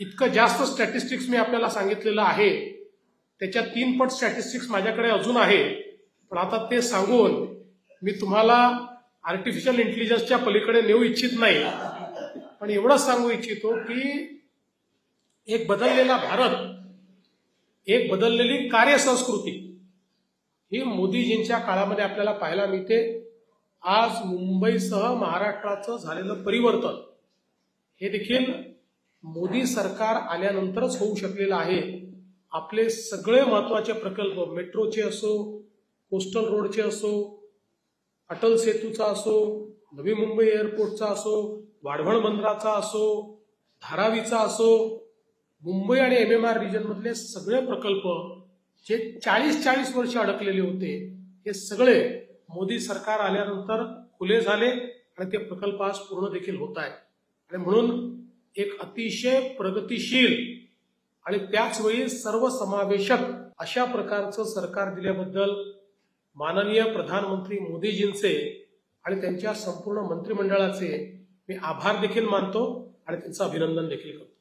इतकं जास्त स्टॅटिस्टिक्स मी आपल्याला सांगितलेलं आहे. त्याच्या तीन पट स्टॅटिस्टिक्स माझ्याकडे अजून आहे. पण आता ते सांगून मी तुम्हाला आर्टिफिशियल इंटेलिजन्सच्या पलीकडे नेऊ इच्छित नाही. पण एवढंच सांगू इच्छितो की एक बदललेला भारत एक बदललेली कार्यसंस्कृती ही मोदीजींच्या काळामध्ये आपल्याला पाहायला मिळते. आज मुंबईसह महाराष्ट्राचं झालेलं परिवर्तन हे देखील मोदी सरकार आल्यानंतरच होऊ शकलेलं आहे. आपले सगळे महत्त्वाचे प्रकल्प मेट्रोचे असो कोस्टल रोडचे असो अटल सेतूचा असो नवी मुंबई एअरपोर्टचा असो वाढवण बंदराचा असो धारावीचा असो मुंबई आणि एम एम आर रिजनमधले सगळे प्रकल्प जे चाळीस चाळीस वर्ष अडकलेले होते हे सगळे मोदी सरकार आल्यानंतर खुले झाले आणि ते प्रकल्प आज पूर्ण देखील होत आहेत आणि म्हणून एक अतिशय प्रगतिशील आणि त्याचवेळी सर्वसमावेशक अशा प्रकारचं सरकार दिल्याबद्दल माननीय प्रधानमंत्री मोदीजींचे आणि त्यांच्या संपूर्ण मंत्रिमंडळाचे मी आभार देखील मानतो आणि त्यांचं अभिनंदन देखील करतो.